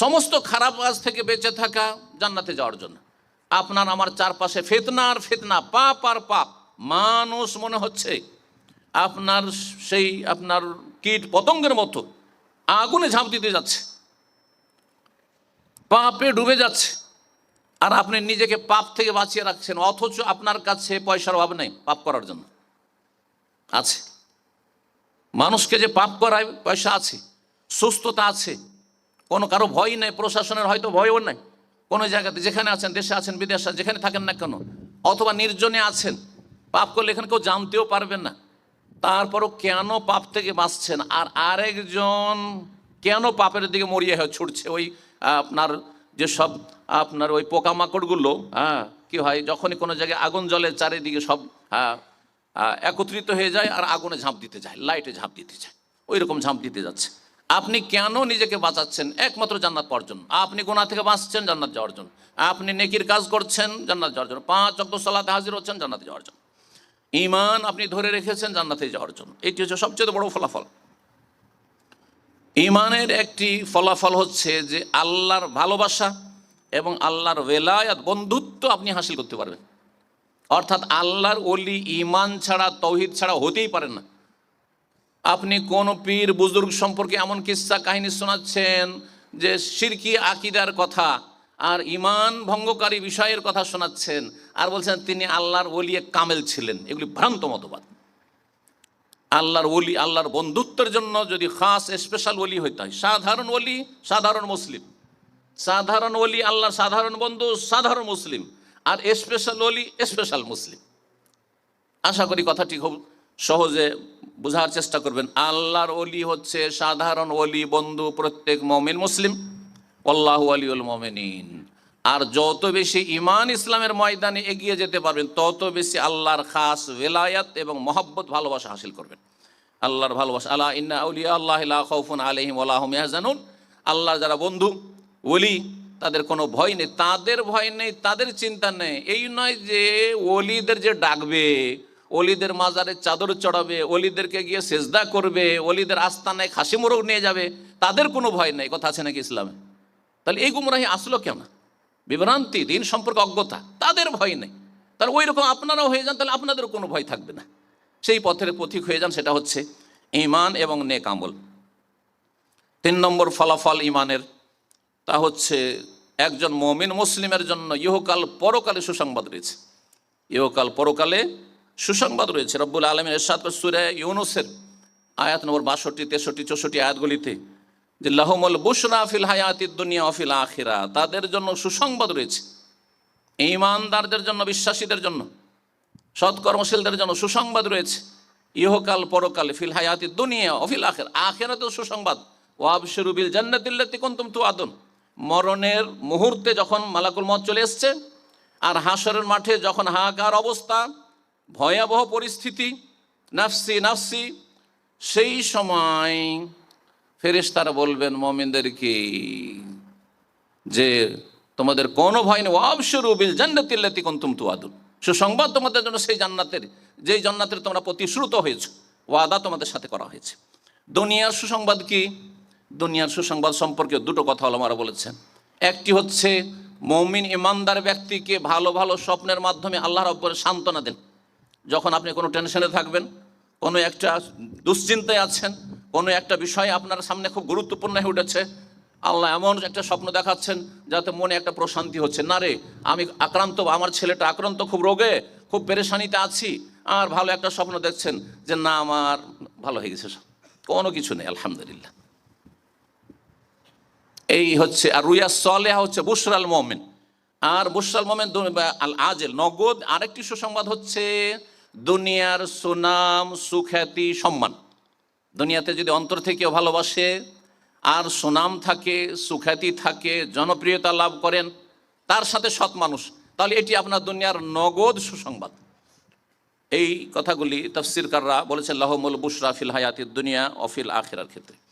সমস্ত খারাপ কাজ থেকে বেঁচে থাকা জান্নাতে যাওয়ার জন্য। আপনার আমার চারপাশে ফেতনা আর ফেতনা, পাপ আর পাপ। মানুষ মনে হচ্ছে আপনার সেই, আপনার কীট পতঙ্গের মতো আগুনে ঝাঁপ দিতে যাচ্ছে। পাপে ডুবে যাচ্ছে। আর আপনি নিজেকে পাপ থেকে বাঁচিয়ে রাখছেন, অথচ আপনার কাছে পয়সার অভাব নেই পাপ করার জন্য। আছে। মানুষকে যে পাপ করায়, পয়সা আছে, সুস্থতা আছে কোনো কারও ভয় নেই প্রশাসনের হয়তো ভয়ও নেই। কোনো জায়গাতে যেখানে আছেন দেশে আছেন বিদেশে যেখানে থাকেন না কেন? অথবা নির্জনে আছেন পাপ করলে এখানে কেউ জানতেও পারবেন না। তারপরও কেন পাপ থেকে বাঁচছেন? আর আরেকজন কেন পাপের দিকে মরিয়ে হয়ে ছুটছে? ওই আপনার যেসব আপনার ওই পোকামাকড়গুলো হ্যাঁ কি হয়? যখনই কোনো জায়গায় আগুন জ্বলে চারিদিকে সব হ্যাঁ, একত্রিত হয়ে যায় আর আগুনে ঝাঁপ দিতে যায় লাইটে ঝাঁপ দিতে যায়। ওই রকম ঝাঁপ দিতে যাচ্ছে। আপনি কেন নিজেকে বাঁচাচ্ছেন? একমাত্র জান্নাত পাওয়ার জন্য। আপনি গোনা থেকে বাঁচছেন, জান্নাত যাওয়ার জন্য। আপনি নেকির কাজ করছেন, জান্নাত যাওয়ার জন্য। পাঁচ অক্ট সালাতে হাজির হচ্ছেন, জান্নাতে যাওয়ার জন্য। ইমান আপনি ধরে রেখেছেন, জান্নাতে যাওয়ার জন্য। এটি হচ্ছে সবচেয়ে বড় ফলাফল। ইমানের একটি ফলাফল হচ্ছে যে আল্লাহর ভালোবাসা এবং আল্লাহর ওয়েলায়াত, বন্ধুত্ব আপনি হাসিল করতে পারবেন। অর্থাৎ আল্লাহর অলি ইমান ছাড়া, তৌহিদ ছাড়া হতেই পারেন না। আপনি কোন পীর, বুজুর্গ সম্পর্কে এমন কিস্সা কাহিনী শোনাচ্ছেন যে সিরকি আকিদার কথা আর ইমান ভঙ্গকারী বিষয়ের কথা শোনাচ্ছেন আর বলছেন তিনি আল্লাহর ওলিয়ে কামেল ছিলেন। এগুলি ভ্রান্ত মতবাদ। আল্লাহর ওলি, আল্লাহর বন্ধুত্বের জন্য যদি খাস স্পেশাল ওলি হইতে হয়, সাধারণ ওলি, সাধারণ মুসলিম। সাধারণ ওলি আল্লাহর সাধারণ বন্ধু, সাধারণ মুসলিম। আর স্পেশাল ওলি স্পেশাল মুসলিম। আশা করি কথাটি খুব সহজে বোঝার চেষ্টা করবেন, আল্লাহর অলি হচ্ছে সাধারণ অলি বন্ধু, প্রত্যেক মমিন মুসলিম। আল্লাহ আলিউল মমিনিন। আর যত বেশি ইমান ইসলামের ময়দানে এগিয়ে যেতে পারবেন, তত বেশি আল্লাহর খাস বেলায়াত এবং মহব্বত, ভালোবাসা হাসিল করবেন। আল্লাহর ভালোবাসা আল্লাহ ইন্না আউলিয়া আল্লাহ খৌফুন আলহিম আল্লাহম ইয়াহজানুন। আল্লাহর যারা বন্ধু, ওলি, তাদের কোনো ভয় নেই, তাদের ভয় নেই, তাদের চিন্তা নেই। এই নয় যে ওলিদের যে ডাকবে অলিদের মাজারে চাদর চড়াবে, অলিদেরকে গিয়ে সেজদা করবে, অলিদের আস্তানায় খাসি মোরগ নিয়ে যাবে, তাদের কোনো ভয় নেই, কথা আছে নাকি ইসলামে? তাহলে এই গুমরাহি আসলো কেন? বিভ্রান্তি, দিন সম্পর্কে অজ্ঞতা, তাদের ভয় নেই। তাহলে ওই রকম আপনারাও হয়ে যান, তাহলে আপনাদের কোনো ভয় থাকবে না। সেই পথের পথিক হয়ে যান, সেটা হচ্ছে ইমান এবং নেক আমল। তিন নম্বর ফলাফল ইমানের তা হচ্ছে একজন মমিন মুসলিমের জন্য ইহকাল পরকালে সুসংবাদ রয়েছে। ইহকাল পরকালে সুসংবাদ রয়েছে, রব্বুল আলমের এরশাদ সুরে ইউনুসের আয়াত নম্বর বাষট্টি, তেষট্টি, চৌষট্টি আয়াতগুলিতে যে লাহমুল বুশরা ফিল হায়াতির দুনিয়া অফিল আখিরা, তাদের জন্য সুসংবাদ রয়েছে। ইমানদারদের জন্য, বিশ্বাসীদের জন্য, সৎকর্মশীলদের জন্য সুসংবাদ রয়েছে। ইহকাল, পরকাল, ফিল হায়াতি দুনিয়া অফিল আখের, আখেরাতেও সুসংবাদ। ওয়াব শরুবিল জান্নাতিল্লাতি কুনতুম তু আদন মরণের মুহূর্তে যখন মালাকুল মত চলে এসছে, আর হাসরের মাঠে যখন হাহাকার অবস্থা ভয়াবহ পরিস্থিতি, নাফসি নাফসি। সেই সময় ফেরেশতারা বলবেন মমিনদেরকে যে তোমাদের কোনো ভয় নেই? ওয়াবশুরু বিল জান্নাতিল্লাতি কুনতুম তুআদুন। সুসংবাদ তোমাদের জন্য সেই জান্নাতের, যেই জান্নাতের তোমরা প্রতিশ্রুত হয়েছে, ওয়াদা তোমাদের সাথে করা হয়েছে। দুনিয়ার সুসংবাদ কি? দুনিয়ার সুসংবাদ সম্পর্কে দুটো কথা আলমারা বলেছেন। একটি হচ্ছে, মৌমিন ইমানদার ব্যক্তিকে ভালো ভালো স্বপ্নের মাধ্যমে আল্লাহ রব্বর সান্ত্বনা দেন। যখন আপনি কোনো টেনশনে থাকবেন, কোনো একটা দুশ্চিন্তায় আছেন, কোনো একটা বিষয় আপনার সামনে খুব গুরুত্বপূর্ণ হয়ে উঠেছে, আল্লাহ এমন একটা স্বপ্ন দেখাচ্ছেন যাতে মনে একটা প্রশান্তি হচ্ছে। না রে, আমি আক্রান্ত, আমার ছেলেটা আক্রান্ত, খুব রোগে, খুব পেরেশানিতে আছি, আর ভালো একটা স্বপ্ন দেখছেন যে না, আমার ভালো হয়ে গেছে কোনো কিছু নেই, আলহামদুলিল্লাহ। এই হচ্ছে, আর রুইয়া সলেহা হচ্ছে বুসরাল মোমেন। আর বুসরাল মোমেন আল আজেল নগদ আরেকটি সুসংবাদ হচ্ছে দুনিয়ার সুনাম সুখ্যাতি সম্মান। দুনিয়াতে যদি অন্তর থেকেও ভালোবাসে, আর সুনাম থাকে সুখ্যাতি থাকে, জনপ্রিয়তা লাভ করেন, তার সাথে সৎ মানুষ, তাহলে এটি আপনার দুনিয়ার নগদ সুসংবাদ। এই কথাগুলি তফসিরকাররা বলেছেন, লাহমুল বুসরা ফিল হায়াতির দুনিয়া অফিল আখেরার ক্ষেত্রে।